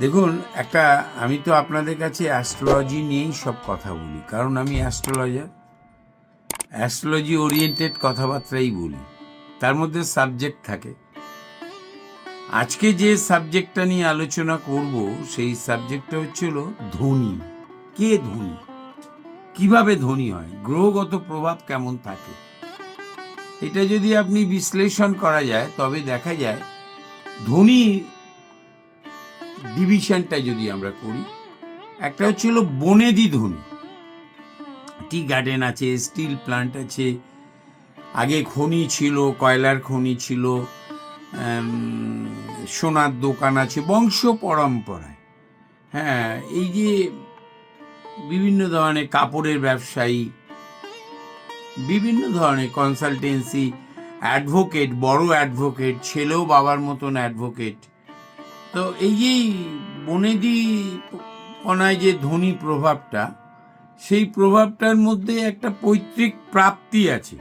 দেখুন, একটা, আমি তো আপনাদের কাছে অ্যাস্ট্রোলজি নিয়েই সব কথা বলি। কারণ আমি অ্যাস্ট্রোলজার অ্যাস্ট্রোলজি ওরিয়েন্টেড কথাবার্তাই বলি। তার মধ্যে সাবজেক্ট থাকে। আজকে যে সাবজেক্টটা নিয়ে আলোচনা করব, সেই সাবজেক্টটা হচ্ছিল ধনী। কে ধনী? কীভাবে ধনী হয়? গ্রহগত প্রভাব কেমন থাকে? এটা যদি আপনি বিশ্লেষণ করা যায়, তবে দেখা যায়, ধনী ডিভিশনটা যদি আমরা করি, একটা হচ্ছিল বনেদি ধনী। টি গার্ডেন আছে, স্টিল প্লান্ট আছে, আগে খনি ছিল, কয়লার খনি ছিল সোনার দোকান আছে, বংশ পরম্পরায়। হ্যাঁ এই যে বিভিন্ন ধরনের কাপড়ের ব্যবসায়ী, বিভিন্ন ধরনের কনসালটেন্সি অ্যাডভোকেট বড় অ্যাডভোকেট ছেলেও বাবার মতন অ্যাডভোকেট তো এই যে বনেদি কণায় যে ধনী প্রভাবটা, সেই প্রভাবটার মধ্যে একটা পৈতৃক প্রাপ্তি আছে।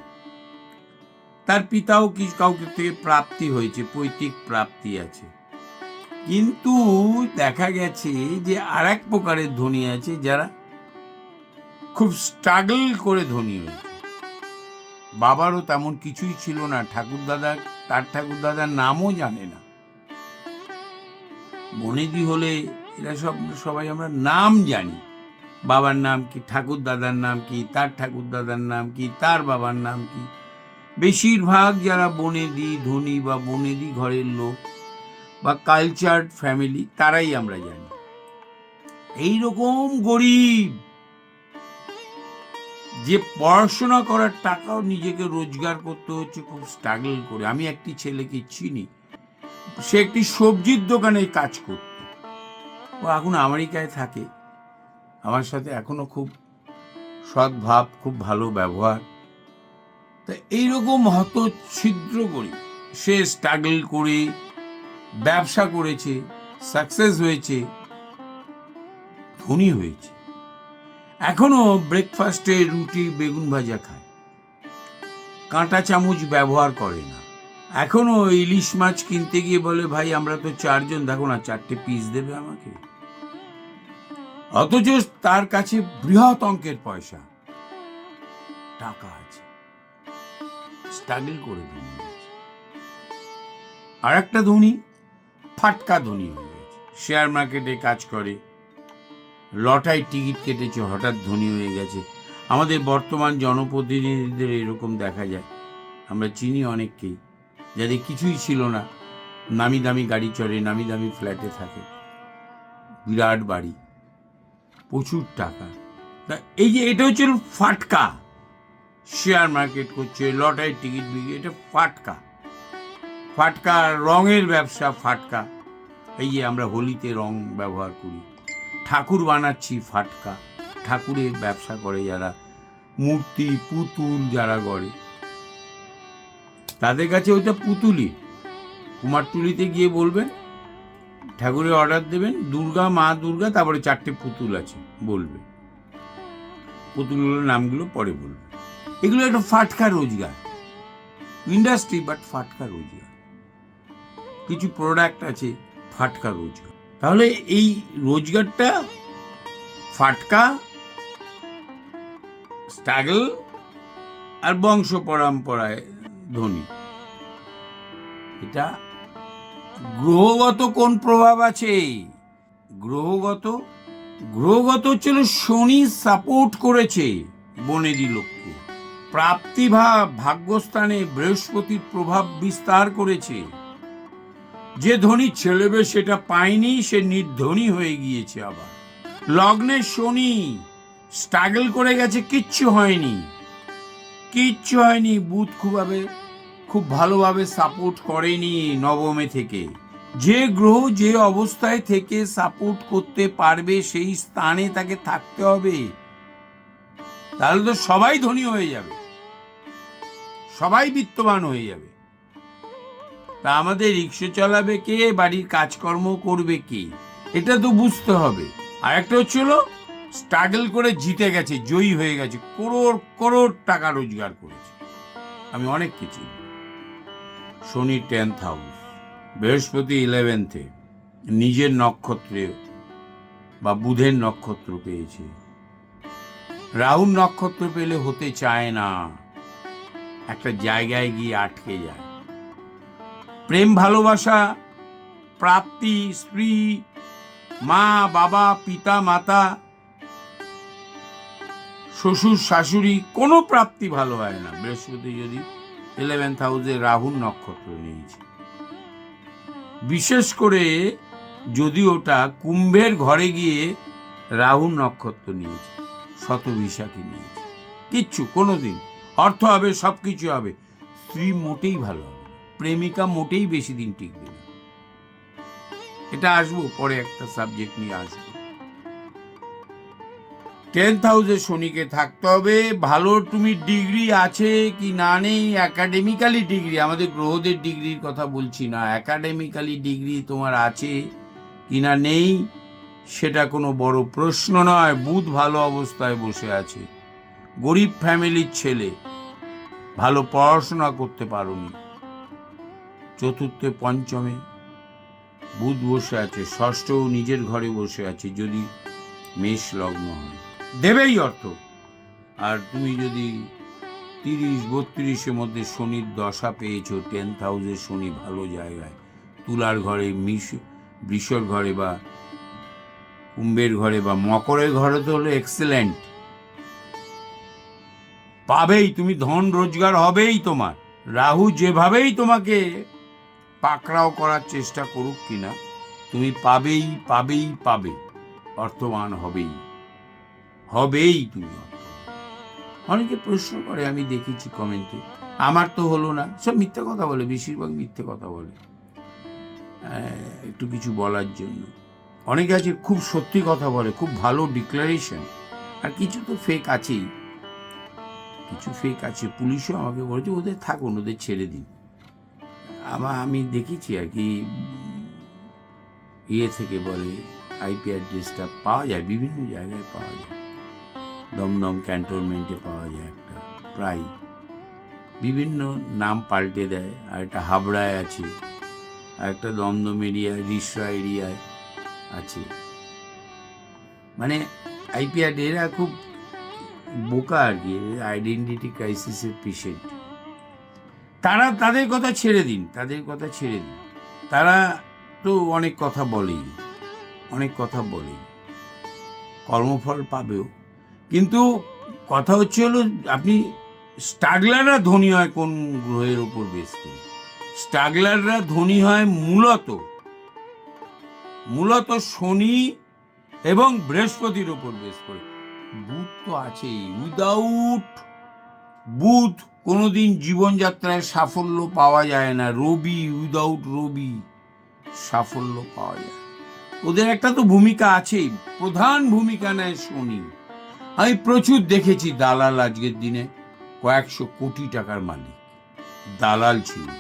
তার পিতাও কি কাউকে থেকে প্রাপ্তি হয়েছে, পৈতৃক প্রাপ্তি আছে। কিন্তু দেখা গেছে যে আর এক প্রকারের ধনী আছে যারা খুব স্ট্রাগল করে ধনী হয়েছে। বাবারও তেমন কিছুই ছিল না, ঠাকুরদাদা, তার ঠাকুরদাদার নামও জানে না। বনেদি হলে এরা সব, সবাই আমরা নাম জানি। বাবার নাম কি ঠাকুর দাদার নাম কি, তার ঠাকুর দাদার নাম কি, তার বাবার নাম কি। বেশিরভাগ যারা বনেদি, ধনী বা বনেদি ঘরের লোক বা কালচার্ড ফ্যামিলি, তারাই আমরা জানি। এই রকম গরিব যে পড়াশোনা করার টাকাও নিজেকে রোজগার করতে হচ্ছে, খুব স্ট্রাগল করে। আমি একটি ছেলেকে চিনি। সে একটি সবজির দোকানে কাজ করত। ও এখন আমেরিকায় থাকে। আমার সাথে এখনও খুব সদ্ভাব খুব ভালো ব্যবহার। তা এইরকম হত ছিদ্র করি। সে স্ট্রাগল করে, ব্যবসা করেছে সাকসেস হয়েছে, ধনী হয়েছে। এখনও ব্রেকফাস্টে রুটি, বেগুন ভাজা খায়। কাঁটা চামচ ব্যবহার করে না। এখনও ইলিশ মাছ কিনতে গিয়ে বলে, ভাই, আমরা তো চারজন, দেখো না, চারটে পিস দেবে আমাকে। অথচ তার কাছে বৃহৎ অঙ্কের পয়সা। টাকা আছে। স্ট্রাগল করে আর একটা ধনী, ফাটকা ধনী হয়ে গেছে। শেয়ার মার্কেটে কাজ করে। লটাই টিকিট কেটেছে, হঠাৎ ধনী হয়ে গেছে। আমাদের বর্তমান জনপ্রতিনিধিদের এরকম দেখা যায়। আমরা চিনি অনেককেই। যাদের কিছুই ছিল না। নামি দামি গাড়ি চড়ে, নামি দামি ফ্ল্যাটে থাকে। বিরাট বাড়ি। প্রচুর টাকা। তা এই যে এটা হচ্ছে ফাটকা। শেয়ার মার্কেট করছে লটারির টিকিট বিক্রি, এটা ফাটকা। ফাটকা, রঙের ব্যবসা ফাটকা। এই যে আমরা হোলিতে রং ব্যবহার করি। ঠাকুর বানাচ্ছি ফাটকা। ঠাকুরের ব্যবসা করে যারা। মূর্তি, পুতুল যারা গড়ে। তাদের কাছে ওইটা পুতুলি কুমারটুলিতে গিয়ে বলবেন, ঠাকুরের অর্ডার দেবেন, দুর্গা, মা দুর্গা, তারপরে চারটে পুতুল আছে, বলবে। পুতুলগুলোর নামগুলো পরে বলবে। এগুলো একটা ফাটকা রোজগার। ইন্ডাস্ট্রি বাট ফাটকা রোজগার। কিছু প্রোডাক্ট আছে, ফাটকা রোজগার। তাহলে এই রোজগারটা ফাটকা স্ট্রাগল আর বংশ পরম্পরায় ধনী এটা গ্রহগত কোন প্রভাব আছে? গ্রহগত গ্রহগত হচ্ছিল শনি সাপোর্ট করেছে বনেদি লোককে। প্রাপ্তিভাব, ভাগ্যস্থানে বৃহস্পতির প্রভাব বিস্তার করেছে। যে ধনী ছেলেবে সেটা পায়নি, সে নির্ধনী হয়ে গিয়েছে আবার। লগ্নে শনি স্ট্রাগল করে গেছে, কিচ্ছু হয়নি। কিচ্ছু হয়নি, বুধ খুবভাবে, খুব ভালোভাবে সাপোর্ট করেনি নবমে থেকে। যে গ্রহ যে অবস্থায় থেকে সাপোর্ট করতে পারবে, সেই স্থানে তাকে থাকতে হবে। তাহলে তো সবাই ধনী হয়ে যাবে। সবাই বিত্তবান হয়ে যাবে। তা আমাদের রিক্সা চালাবে কে? বাড়ির কাজকর্ম করবে কে? এটা তো বুঝতে হবে। আর একটা হচ্ছিল স্ট্রাগল করে জিতে গেছে, জয়ী হয়ে গেছে করোড় করোড় টাকা রোজগার করেছে। আমি অনেক কিছু। শনি টেন্থ হাউস, বৃহস্পতি ইলেভেন্থে নিজের নক্ষত্রে বা বুধের নক্ষত্র পেয়েছে। রাহুর নক্ষত্র পেলে হতে চায় না, একটা জায়গায় গিয়ে আটকে যায়। প্রেম, ভালোবাসা, প্রাপ্তি, স্ত্রী, মা, বাবা, পিতা, মাতা শ্বশুর, শাশুড়ি, কোনো প্রাপ্তি ভালো হয় না। বৃহস্পতি যদি ইলেভেন্থ হাউসে রাহুর নক্ষত্র নিয়েছে। বিশেষ করে যদি ওটা কুম্ভের ঘরে গিয়ে রাহুর নক্ষত্র নিয়েছে শত বিশাখী নিয়েছে। কিচ্ছু, কোনোদিন। অর্থ হবে সব কিছু হবে। স্ত্রী মোটেই ভালো হবে প্রেমিকা মোটেই বেশি দিন টিকবে না। এটা আসব, পরে একটা সাবজেক্ট নিয়ে আসব। টেন্থ হাউসে শনিকে থাকতে হবে। ভালো তুমি ডিগ্রি আছে কি না নেই একাডেমিক্যালি ডিগ্রি। আমাদের গ্রহদের ডিগ্রির কথা বলছি না। একাডেমিক্যালি ডিগ্রি তোমার আছে কি না নেই, সেটা কোনো বড় প্রশ্ন নয়। বুধ ভালো অবস্থায় বসে আছে। গরিব ফ্যামিলির ছেলে, ভালো পড়াশোনা করতে পারোনি। চতুর্থে পঞ্চমে বুধ বসে আছে, ষষ্ঠও নিজের ঘরে বসে আছে, যদি মেষ লগ্ন হয়। দেবেই অর্থ। আর তুমি যদি তিরিশ, বত্রিশের মধ্যে শনির দশা পেয়েছ, টেন্থ হাউসে শনি ভালো জায়গায়, তুলার ঘরে মিশ বৃষর ঘরে বা কুম্ভের ঘরে বা মকরের ঘরে তো হলো এক্সেলেন্ট পাবেই, তুমি ধন রোজগার হবেই তোমার। রাহু যেভাবেই তোমাকে পাকড়াও করার চেষ্টা করুক কিনা, তুমি পাবেই পাবেই, পাবে। অর্থবান হবেই। হবেই তুমি অনেকে প্রশ্ন করে, আমি দেখেছি কমেন্টে, আমার তো হলো না। সব মিথ্যে কথা বলে, বেশিরভাগ মিথ্যে কথা বলে। একটু কিছু বলার জন্য। অনেকে আছে, খুব সত্যি কথা বলে, খুব ভালো ডিক্লারেশন আর কিছু তো ফেক আছেই। কিছু ফেক আছে, পুলিশও আমাকে বলেছে, ওদের থাকুন, ওদের ছেড়ে দিন। আমার আমি দেখেছি আর কি ইয়ে থেকে বলে আইপি অ্যাড্রেসটা পাওয়া যায়, বিভিন্ন জায়গায় পাওয়া যায়। দমদম ক্যান্টনমেন্টে পাওয়া যায় একটা প্রায় বিভিন্ন নাম পাল্টে দেয়, আর একটা হাবড়ায় আছে, আর একটা দমদম এরিয়ায় রিসরা এরিয়ায় আছে। মানে আইপিআর এরা খুব বোকা আর কি আইডেন্টিটি ক্রাইসিসের পেশেন্ট তারা তাদের কথা ছেড়ে দিন, তাদের কথা ছেড়ে দিন। তারা তো অনেক কথা বলেই, অনেক কথা বলেই। কর্মফল পাবেও। কিন্তু কথা হচ্ছে হলো, আপনি স্টাগলাররা ধনী হয় কোন গ্রহের উপর করে? স্টাগলাররা ধনী হয় মূলত মূলত শনি এবং বৃহস্পতির উপর বেস করে। বুধ তো আছেই, উইদাউট বুধ কোনোদিন জীবনযাত্রায় সাফল্য পাওয়া যায় না। রবি, উইদাউট রবি সাফল্য পাওয়া যায় ওদের একটা তো ভূমিকা আছেই, প্রধান ভূমিকা নেয় শনি। আমি প্রচুর দেখেছি দালাল আজকের দিনে। কয়েকশো কোটি টাকার মালিক। দালাল ছিল।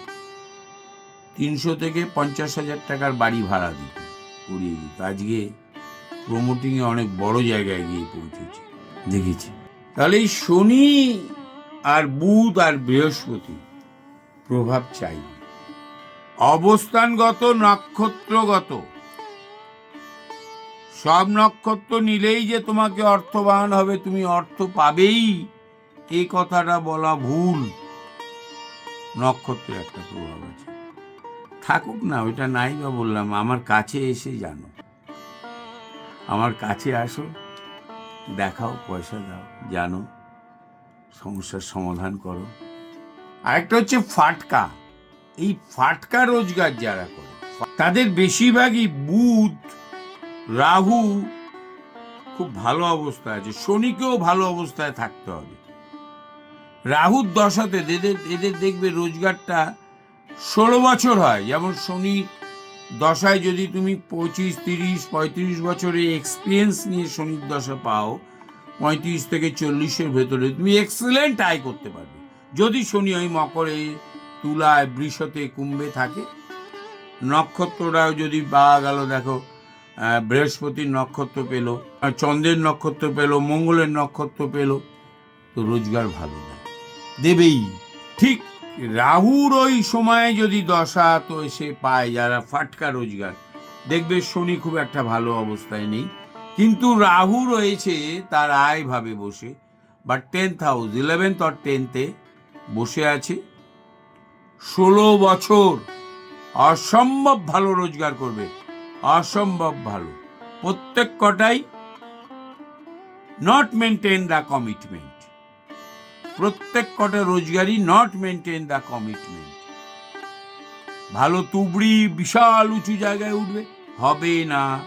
তিনশো থেকে পঞ্চাশ হাজার টাকার বাড়ি ভাড়া দিত করিয়ে দিত। আজকে প্রমোটিংয়ে অনেক বড় জায়গায় গিয়ে পৌঁছেছে। দেখেছি। তাহলে এই শনি আর বুধ আর বৃহস্পতি প্রভাব চাই। অবস্থানগত, নক্ষত্রগত সব নক্ষত্র নিলেই যে তোমাকে অর্থবান হবে, তুমি অর্থ পাবেই। এই কথাটা বলা ভুল। নক্ষত্রের একটা প্রভাব আছে। থাকুক না, ওইটা নাই বা বললাম, আমার কাছে এসে জানো। আমার কাছে আসো, দেখাও, পয়সা দাও, জানো, সমস্যার সমাধান করো। আরেকটা হচ্ছে ফাটকা। এই ফাটকা রোজগার যারা করে, তাদের বেশিরভাগই বুধ রাহু খুব ভালো অবস্থায় আছে, শনিকেও ভালো অবস্থায় থাকতে হবে। রাহুর দশাতে এদের এদের দেখবে রোজগারটা ষোলো বছর হয়। যেমন শনি দশায় যদি তুমি পঁচিশ, তিরিশ, পঁয়ত্রিশ বছরে এক্সপিরিয়েন্স নিয়ে শনির দশা পাও, পঁয়ত্রিশ থেকে চল্লিশের ভেতরে তুমি এক্সেলেন্ট আয় করতে পারবে। যদি শনি ওই মকরে, তুলায়, বৃষতে, কুম্ভে থাকে নক্ষত্রটাও যদি পাওয়া গেল দেখো বৃহস্পতির নক্ষত্র পেল চন্দ্রের নক্ষত্র পেল, মঙ্গলের নক্ষত্র পেল, তো রোজগার ভালো দেয় দেবেই, ঠিক রাহুর ওই সময়ে যদি দশা, তো সে পায় যারা ফাটকা রোজগার। দেখবে শনি খুব একটা ভালো অবস্থায় নেই, কিন্তু রাহু রয়েছে, তার আয় ভাবে বসে বা টেন্থ হাউস ইলেভেন্থ অর টেন্থে বসে আছে। ষোলো বছর অসম্ভব ভালো রোজগার করবে। অসম্ভব ভালো। প্রত্যেক কটাই নট মেনটেন দ্য কমিটমেন্ট প্রত্যেক কটা রোজগারই নট মেনটেন দ্য কমিটমেন্ট ভালো তুবড়ি বিশাল উঁচু জায়গায় উঠবে। হবে না।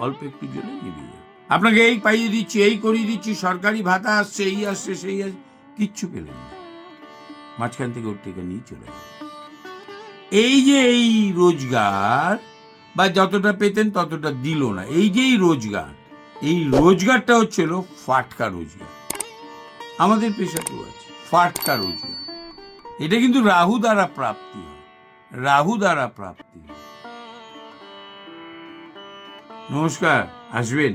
অল্প একটু জন্য নেমে যাবে। আপনাকে এই পাইয়ে দিচ্ছি, এই করিয়ে দিচ্ছি, সরকারি ভাতা আসছে, এই আসছে, সেই আসছে, কিচ্ছু পেলেন না। মাঝখান থেকে ওর থেকে নিয়ে চলে গেল। এই যে এই রোজগার বা যতটা পেতেন ততটা দিল না। এই যেই রোজগার, এই রোজগারটা হচ্ছিল ফাটকা রোজগার। আমাদের পেশাতেও আছে, ফাটকা রোজগার। এটা কিন্তু রাহু দ্বারা প্রাপ্তি হয়, রাহু দ্বারা প্রাপ্তি। নমস্কার, আসবেন?